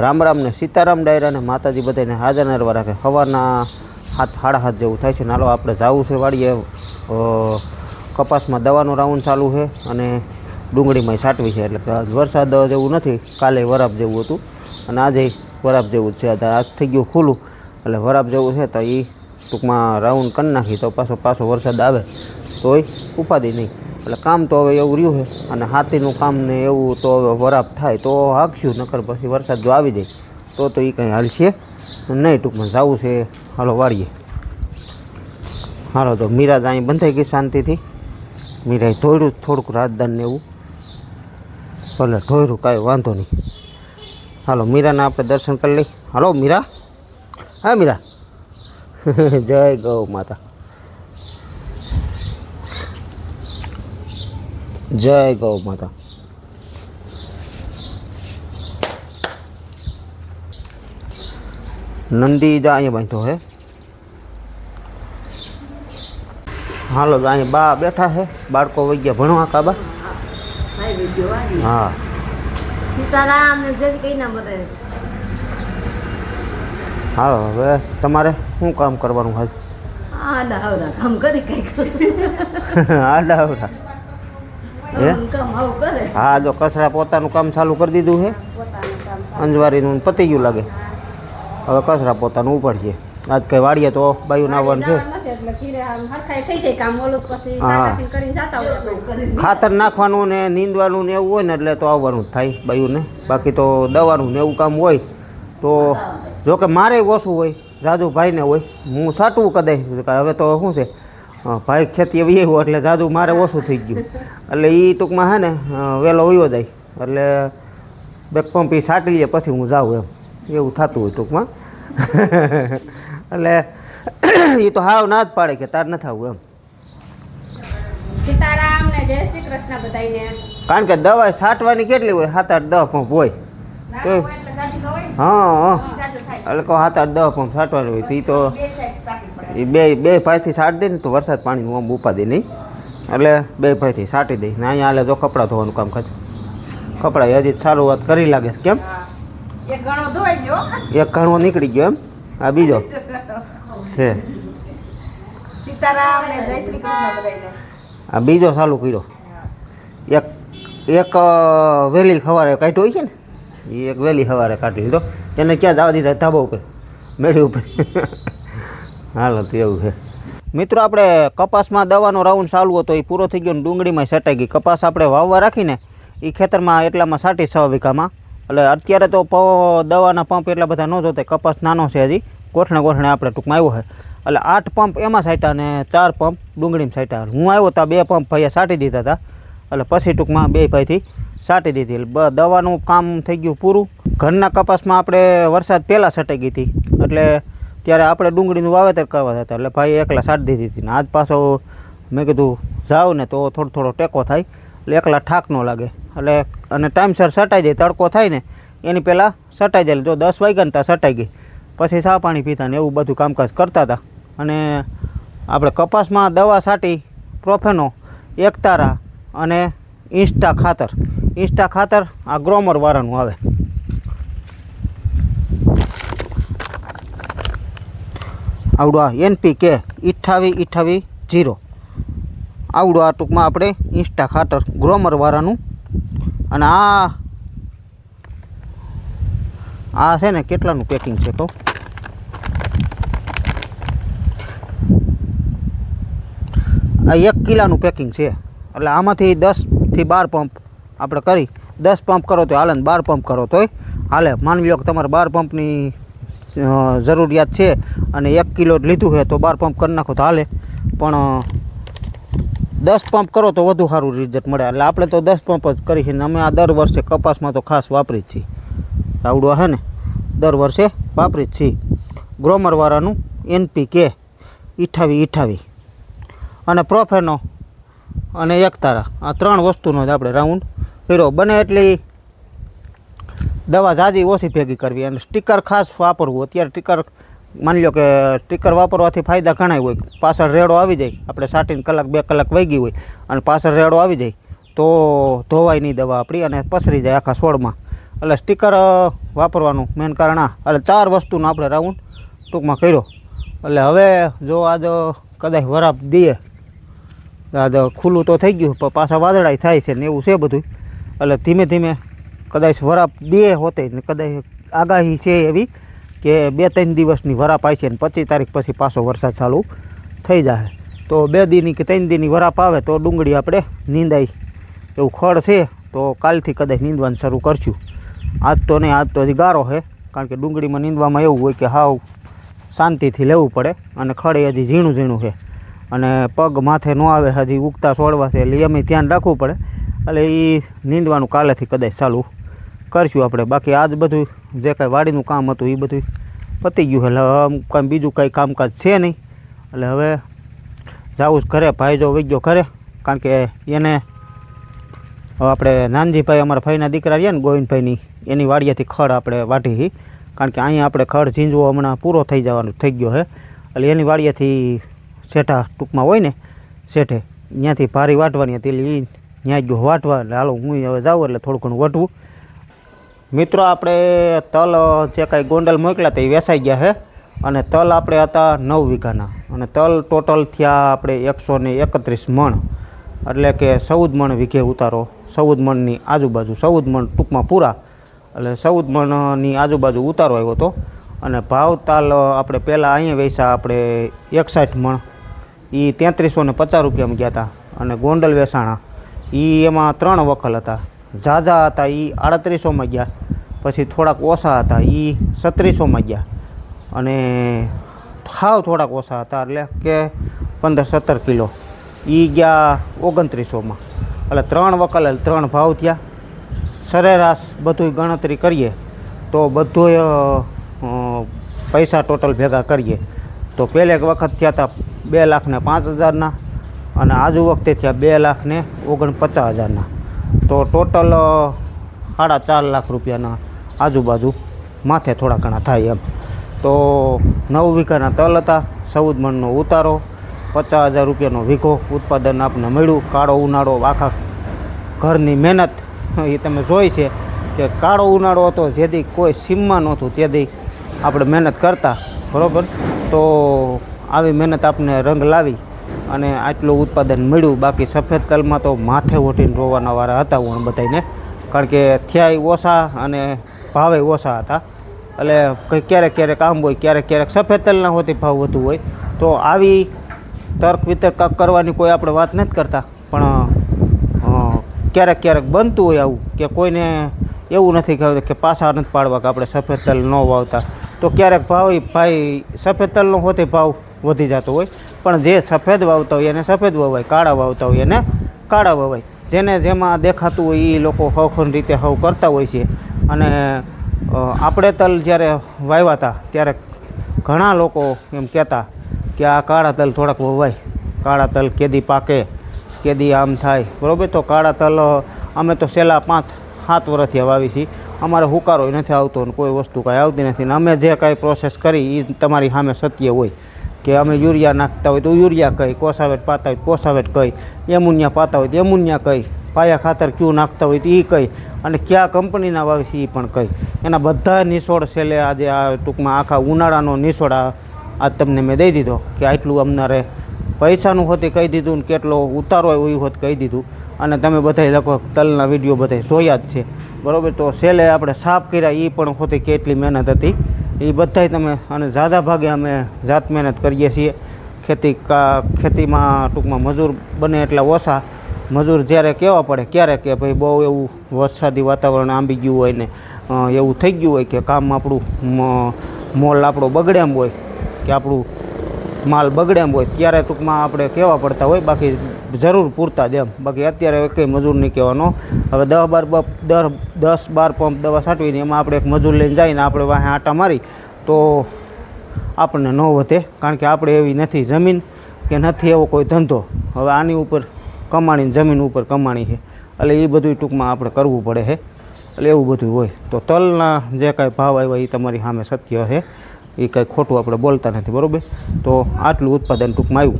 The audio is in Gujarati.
રામ રામને સીતારામ ડાયરા ને માતાજી બધાને હાજર નરવા રાખે. સવારના હાથ સાડા હાથ જેવું થાય છે. નાલો આપણે જવું છે વાડીએ. કપાસમાં દવાનું રાઉન્ડ ચાલુ છે અને ડુંગળીમાં સાટવી છે. એટલે વરસાદ જેવું નથી. કાલે વરાપ જેવું હતું. અને આજે વરાપ જેવું જ છે. આજ થઈ ગયું ખુલ્લું. એટલે વરાપ જેવું છે તો એ ટૂંકમાં રાઉન્ડ કરી નાખી તો પાછો પાછો વરસાદ આવે. તોય ઉપાધિ નહીં. એટલે કામ તો હવે એવું રહ્યું છે અને હાથીનું કામ ને એવું તો હવે વરાપ થાય તો હાંકશું, નકર પછી વરસાદ જો આવી જાય તો તો એ કંઈ હાલશે. નહીં, ટૂંકમાં જવું છે. હાલો, વાળીએ. હાલો, તો મીરાજ અહીં બંધાઈ ગઈ શાંતિથી. મીરાએ ધોયડું, થોડુંક રાજદાનને એવું. ભલે ધોયરું કાંઈ વાંધો નહીં. હાલો, મીરાના આપણે દર્શન કરી લઈ હાલો, મીરા. હા, મીરા. જય ગૌ માતા. જય ગૌ માતા. નંદી જા અહીંયા બાંધો હે. હાલો અહીંયા બા બેઠા હે. બાળકો વહી ગયા ભણવા કાબા હા. હા હાલો હવે તમારે શું કામ કરવાનું હાલ આડા આવડા કામ કરી કઈ આડા આવડા હે? હા જો કચરા પોતાનું કામ ચાલુ કરી દીધું છે. અંજવારીનું પતી ગયું લાગે. હવે કચરા પોતાનું ઉપાડીએ આજ કઈ વાડીએ તો બાયું નાવાનું છે. ખાતર નાખવાનું ને નીંદવાનું ને એવું હોય ને એટલે તો આવવાનું જ થાય બાયુંને. બાકી તો દવાનું ને એવું કામ હોય તો જો કે મારે ઓછું હોય જાદુ ભાઈને હોય. હું સાટવું કદાચ. હવે તો શું છે? ભાઈ ખેતી એવી એવું એટલે જાદુ મારે ઓછું થઈ ગયું. એટલે એ ટૂંકમાં હે ને વહેલો વયો જાય. એટલે બે પંપ ઈ સાટી લે પછી હું જાઉં એમ. એવું થતું હોય ટૂંકમાં. એટલે એ તો હાવ ના જ પાડે કે તાર ન થવું એમ કારણ કે દવા છાંટવાની કેટલી હોય? સાત આઠ દવા પંપ હોય. તો- હા. એટલે કહો સાત આઠ દવા પંપ છાંટવાની હોય તો એ તો એ બે બે ભાઈથી છાંટી દે ને તો વરસાદ પાણીનું આમ ઉપાદી નહીં. એટલે બે ભાઈથી છાંટી દે ને અહીંયા હાલે જો કપડાં ધોવાનું કામ કરે. કપડાં હજી સારું વાત કરી લાગે કેમ? એક ઘણો નીકળી ગયો એમ? આ બીજો? છે આ બીજો ચાલુ કર્યો. એક એક વહેલી સવારે કાઢ્યો હોય છે ને? એ એક વહેલી સવારે કાઢી લીધો. એને ક્યાં જવા દીધા ધાબા ઉપર? મેળી ઉપર. હાલો એવું છે. મિત્રો, આપણે કપાસમાં દવાનો રાઉન્ડ ચાલુ હતો એ પૂરો થઈ ગયો ને ડુંગળીમાં સટાઈ ગઈ. કપાસ આપણે વાવવા રાખીને એ ખેતરમાં એટલામાં સાટી છ વીઘામાં. એટલે અત્યારે તો પ, દવાના પંપ એટલા બધા ન જોતા, કપાસ નાનો છે હજી. ગોઠણે ગોઠણે આપણે ટૂંકમાં આવ્યો છે. એટલે આઠ પંપ એમાં સાટ્યા અને ચાર પંપ ડુંગળીમાં સાટ્યા હું આવ્યો હતા બે પંપ ભાઈએ સાટી દીધા હતા એટલે પછી ટૂંકમાં બે ભાઈથી સાટી દીધી. એટલે દવાનું કામ થઈ ગયું પૂરું. ઘરના કપાસમાં આપણે વરસાદ પહેલાં સટાઈ ગઈ હતી. એટલે ત્યારે આપણે ડુંગળીનું વાવેતર કરવા હતા એટલે ભાઈ એકલા સાટ દીધી હતી. ને આજ પાછો મેં કીધું જાઓ ને તો થોડો થોડો ટેકો થાય. એટલે એકલા ઠાક ન લાગે. એટલે અને ટાઈમસર સટાઈ જાય તડકો થાય ને, એની પહેલાં સટાઈ જાય જો દસ વાગ્યા ને ત્યાં સટાઈ ગઈ. પછી સા પાણી પીતા ને એવું બધું કામકાજ કરતા હતા. અને આપણે કપાસમાં દવા છાંટી, પ્રોફેનો એકતારા અને ઇન્સ્ટા ખાતર. ઇન્સ્ટા ખાતર આ ગ્રોમર વાળાનું આવે. આવડું આ એનપી કે અઠ્ઠાવી અઠ્ઠાવી જીરો. આવડું આ ટૂંકમાં આપણે ઇન્સ્ટા ખાતર ગ્રોમરવાળાનું અને આ આ છે ને કેટલાનું પેકિંગ છે કહું? આ એક કિલાનું પેકિંગ છે. એટલે આમાંથી દસથી બાર પંપ આપણે કરી. દસ પંપ કરો તો હાલે બાર પંપ કરો તોય હાલે. માનવી લો કે તમારે બાર પંપની જરૂરિયાત છે અને એક કિલો લીધું છે, તો બાર પંપ કરી નાખો તો હાલે. પણ દસ પંપ કરો તો વધુ સારું રિઝલ્ટ મળે. એટલે આપણે તો દસ પંપ જ કરી છે ને અમે આ દર વર્ષે કપાસમાં તો ખાસ વાપરી જ છીએ. આવડું હે ને? દર વર્ષે વાપરી જ છીએ. ગ્રોમરવાળાનું એનપી કે ઈઠાવી અઠ્ઠાવી અને પ્રોફેનો અને એકતારા આ ત્રણ વસ્તુનો જ આપણે રાઉન્ડ કર્યો. બને એટલી દવા જાજી ઓછી ભેગી કરવી અને સ્ટીકર ખાસ વાપરવું. અત્યારે સ્ટીકર માની લો કે સ્ટીકર વાપરવાથી ફાયદા ઘણા હોય. પાછળ રેડો આવી જાય. આપણે સાટીને કલાક, બે કલાક વહી હોય અને પાછળ રેડો આવી જાય. તો ધોવાય નહીં દવા આપણી અને પસરી જાય આખા છોડમાં. એટલે સ્ટીકર વાપરવાનું મેન કારણ આ. એટલે ચાર વસ્તુનો આપણે રાઉન્ડ ટૂંકમાં કર્યો. એટલે હવે જો આજ કદાચ વરાપ દઈએ. આજ ખુલ્લું તો થઈ ગયું, પણ પાછા વાદળાય થાય છે ને એવું છે બધું એટલે ધીમે ધીમે કદાચ વરાપ દે હોતે ને કદાચ આગાહી છે એવી કે બે ત્રણ દિવસની વરાપ આવી છે ને પચીસ તારીખ પછી પાછો વરસાદ ચાલુ થઈ જાય તો બે દીની કે ત્રણ દીની વરાપ આવે તો ડુંગળી આપણે નીંદાઈ. એવું ખડ છે તો કાલથી કદાચ નીંદવાનું શરૂ કરશું. આજ તો નહીં, આજ તો હજી ગારો છે કારણ કે ડુંગળીમાં નીંદવામાં એવું હોય કે હાવ શાંતિથી લેવું પડે અને ખડ હજી ઝીણું ઝીણું છે અને પગ માથે ન આવે, હજી ઉગતા છોડવા છે એટલે એમ ધ્યાન રાખવું પડે. એટલે એ નીંદવાનું કાલેથી કદાચ ચાલુ કરશું આપણે. બાકી આજ બધું જે કાંઈ વાડીનું કામ હતું એ બધું પતી ગયું. એટલે આમ કાંઈ બીજું કાંઈ કામકાજ છે નહીં. એટલે હવે જાવું જ ઘરે. ભાઈ જો ગયો ઘરે. કારણ કે એને હવે આપણે નાનજીભાઈ અમારા ભાઈના દીકરા રહ્યા ને ગોવિંદભાઈની, એની વાડિયાથી ખડ આપણે વાટી કારણ કે અહીંયા આપણે ખડ ઝીંજવો હમણાં પૂરો થઈ જવાનો, થઈ ગયો છે એટલે એની વાડિયાથી શેઠા ટૂંકમાં હોય ને, શેઠે ત્યાંથી ભારી વાટવાની હતી. એટલે એ ત્યાં ગયો વાટવા. એટલે હાલો હું હવે જાઉં એટલે થોડું ઘણું વટવું મિત્રો, આપણે તલ, જે કાંઈ ગોંડલ મોકલ્યા હતા એ વેસાઈ ગયા છે અને તલ આપણે હતા નવ વીઘાના. અને તલ ટોટલ થયા આપણે એકસો ને એકત્રીસ મણ. એટલે કે ચૌદ મણ વીઘે ઉતારો. ચૌદ મણની આજુબાજુ, ચૌદ મણ ટૂંકમાં પૂરા. એટલે ચૌદ મણની આજુબાજુ ઉતારો આવ્યો હતો અને ભાવ તાલ આપણે પહેલાં અહીંયા વેચા આપણે એકસાઠ મણ. એ તેત્રીસો ને પચાસ રૂપિયામાં ગયા હતા. અને ગોંડલ વેસાણા. એ એમાં ત્રણ વખલ હતા. ઝાઝા હતા એ આડત્રીસોમાં ગયા. પછી થોડાક ઓછા હતા એ સત્રીસોમાં ગયા. અને હાવ થોડાક ઓછા હતા એટલે કે પંદર સત્તર કિલો. એ ગયા ઓગણત્રીસોમાં. એટલે ત્રણ વકલ ત્રણ ભાવ થયા. સરેરાશ બધું ગણતરી કરીએ તો બધું પૈસા ટોટલ ભેગા કરીએ. તો પહેલે એક વખત થયા હતા બે લાખ ને પાંચ હજારના અને આજુ વખતે થયા બે લાખ ને ઓગણપચાસ હજારના. તો ટોટલ સાડા ચાર લાખ રૂપિયાના આજુબાજુ માથે થોડા ઘણા થાય એમ. તો નવ વીઘાના તલ હતા, ચૌદ મણનો ઉતારો, પચાસ હજાર રૂપિયાનો વીઘો ઉત્પાદન આપને મળ્યું. કાળો ઉનાળો આખા ઘરની મહેનત. એ તમે જોઈ છે કે કાળો ઉનાળો હતો, જેથી કોઈ સીમમાં નહોતું, તેથી આપણે મહેનત કરતા. બરાબર? તો આવી મહેનત આપને રંગ લાવી અને આટલું ઉત્પાદન મળ્યું, બાકી સફેદ તલમાં તો માથે ઓટીને રોવાના વાળા હતા હું બધાને કારણ કે થયા ઓછા અને ભાવે ઓછા હતા. એટલે કંઈ ક્યારેક ક્યારેક આમ હોય, ક્યારેક ક્યારેક સફેદ તલના હોતી ભાવ વધુ હોય. તો આવી તર્ક વિતર્ક કરવાની કોઈ આપણે વાત નથી કરતા. પણ ક્યારેક ક્યારેક બનતું હોય આવું, કે કોઈને એવું નથી કહેવું કે પાછા નથી પાડવા કે આપણે સફેદ તલ ન વાવતા. તો ક્યારેક ભાવ, ભાઈ, સફેદ તલનો હોતે ભાવ વધી જતો હોય. પણ જે સફેદ વાવતા હોય એને સફેદ વવાય, કાળા વાવતા હોય એને કાળા વવાય. જેને જેમાં દેખાતું હોય એ લોકો હવખન રીતે હવ કરતા હોય છે. અને આપણે તલ જ્યારે વાવ્યા હતા, ત્યારે ઘણા લોકો એમ કહેતા કે આ કાળા તલ થોડાક વવાય. કાળા તલ કેદી પાકે, કેદી આમ થાય. બરાબર? તો કાળા તલ, અમે તો છેલ્લા પાંચ, સાત વર્ષથી વાવી છીએ. અમારે હુકારો નથી આવતો ને કોઈ વસ્તુ કાંઈ આવતી નથી. ને અમે જે કાંઈ પ્રોસેસ કરી એ તમારી સામે સત્ય હોય. કે અમે યુરિયા નાખતા હોય તો યુરિયા કહી કોસાવેટ પાતા હોય કોસાવેટ કહી એમુનિયા પાતા હોય તો એમુનિયા કહી પાયા ખાતર ક્યુ નાખતા હોય તો એ કહી અને કયા કંપનીના વાવે છે એ પણ કહી એના બધા નિસોડ છેલ્લે આજે આ ટૂંકમાં આખા ઉનાળાનો નિસોડ આ તમને મેં દઈ દીધો કે આટલું અમને પૈસાનું હોતે કહી દીધું ને કેટલો ઉતારો હોય એ હોત કહી દીધું. અને તમે બધાય લગભગ તલના વીડિયો બધા જોયા જ છે. બરાબર? તો છેલ્લે આપણે સાફ કર્યા એ પણ હોતી કેટલી મહેનત હતી. એ બધાય તમે અને ઝાદા ભાગે અમે જાત મહેનત કરીએ છીએ. ખેતી કા, ખેતીમાં ટૂંકમાં મજૂર બને એટલા ઓછા. મજૂર જ્યારે કહેવા પડે ક્યારે કે ભાઈ બહુ એવું વરસાદી વાતાવરણ આંબી ગયું હોય ને એવું થઈ ગયું હોય કે કામ આપણું મોલ આપણો બગડે એમ હોય, કે આપણું માલ બગડે એમ હોય, ત્યારે ટૂંકમાં આપણે કહેવા પડતા હોય, બાકી જરૂર પૂરતા એમ. બાકી અત્યારે કંઈ મજૂર નહીં કહેવાનો. હવે દસ બાર બ દર દસ બાર પંપ દવા છાંટવીને એમાં આપણે એક મજૂર લઈને જઈને આપણે વાહે આટા મારી, તો આપણને ન વધે, કારણ કે આપણે એવી નથી જમીન કે નથી એવો કોઈ ધંધો. હવે આની ઉપર કમાણી જમીન ઉપર કમાણી છે. એટલે એ બધું ટૂંકમાં આપણે કરવું પડે છે. એટલે એવું બધું હોય. તો તલના જે કાંઈ ભાવ આવ્યા એ તમારી સામે સત્ય છે. એ કાંઈ ખોટું આપણે બોલતા નથી બરાબર? તો આટલું ઉત્પાદન ટૂંકમાં આવ્યું.